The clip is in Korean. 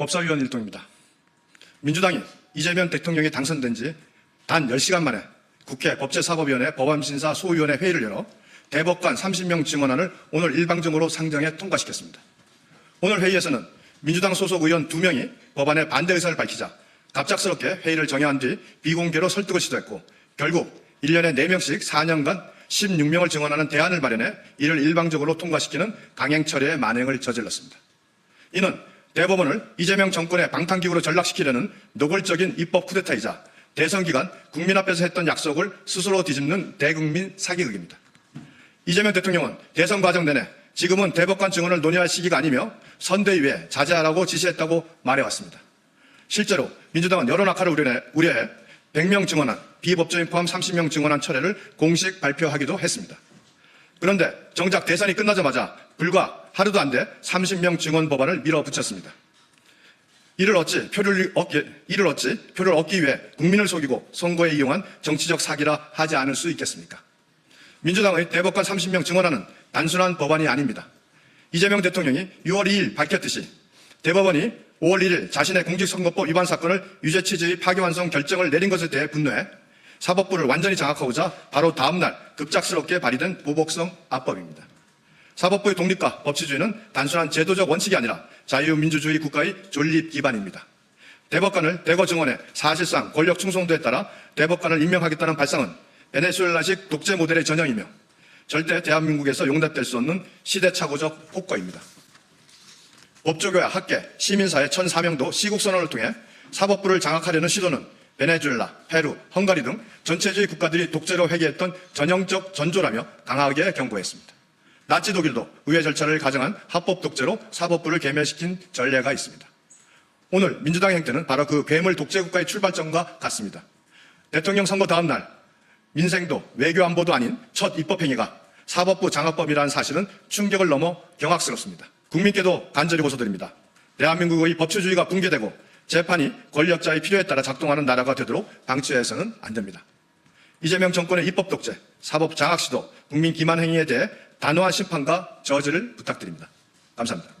법사위원 일동입니다. 민주당이 이재명 대통령이 당선된 지 단 10시간 만에 국회 법제사법위원회 법안심사 소위원회 회의를 열어 대법관 30명 증언안을 오늘 일방적으로 상정해 통과시켰습니다. 오늘 회의에서는 민주당 소속 의원 2명이 법안에 반대 의사를 밝히자 갑작스럽게 회의를 정회한 뒤 비공개로 설득을 시도했고 결국 1년에 4명씩 4년간 16명을 증언하는 대안을 마련해 이를 일방적으로 통과시키는 강행 처리의 만행을 저질렀습니다. 이는 대법원을 이재명 정권의 방탄기구로 전락시키려는 노골적인 입법 쿠데타이자 대선 기간 국민 앞에서 했던 약속을 스스로 뒤집는 대국민 사기극입니다. 이재명 대통령은 대선 과정 내내 지금은 대법관 증언을 논의할 시기가 아니며 선대위에 자제하라고 지시했다고 말해왔습니다. 실제로 민주당은 여론 악화를 우려해, 우려해 100명 증언안, 비법조인 포함 30명 증언안 철회를 공식 발표하기도 했습니다. 그런데 정작 대선이 끝나자마자 불과 하루도 안 돼 30명 증언 법안을 밀어붙였습니다. 이를 얻지 표를 얻기 이를 얻지 표를 얻기 위해 국민을 속이고 선거에 이용한 정치적 사기라 하지 않을 수 있겠습니까? 민주당의 대법관 30명 증언안은 단순한 법안이 아닙니다. 이재명 대통령이 6월 2일 밝혔듯이 대법원이 5월 1일 자신의 공직선거법 위반 사건을 유죄 취지의 파기환송 결정을 내린 것에 대해 분노해 사법부를 완전히 장악하고자 바로 다음날 급작스럽게 발의된 보복성 압법입니다. 사법부의 독립과 법치주의는 단순한 제도적 원칙이 아니라 자유민주주의 국가의 존립 기반입니다. 대법관을 대거 증언해 사실상 권력 충성도에 따라 대법관을 임명하겠다는 발상은 베네수엘라식 독재 모델의 전형이며 절대 대한민국에서 용납될 수 없는 시대착오적 폭거입니다. 법조교와 학계, 시민사회 1,004명도 시국선언을 통해 사법부를 장악하려는 시도는 베네수엘라, 페루, 헝가리 등 전체주의 국가들이 독재로 회귀했던 전형적 전조라며 강하게 경고했습니다. 나치 독일도 의회 절차를 가정한 합법 독재로 사법부를 개멸시킨 전례가 있습니다. 오늘 민주당의 행태는 바로 그 괴물 독재 국가의 출발점과 같습니다. 대통령 선거 다음 날 민생도 외교 안보도 아닌 첫 입법 행위가 사법부 장악법이라는 사실은 충격을 넘어 경악스럽습니다. 국민께도 간절히 고소드립니다. 대한민국의 법치주의가 붕괴되고 재판이 권력자의 필요에 따라 작동하는 나라가 되도록 방치해서는 안 됩니다. 이재명 정권의 입법 독재, 사법 장악 시도, 국민 기만 행위에 대해 단호한 심판과 저지를 부탁드립니다. 감사합니다.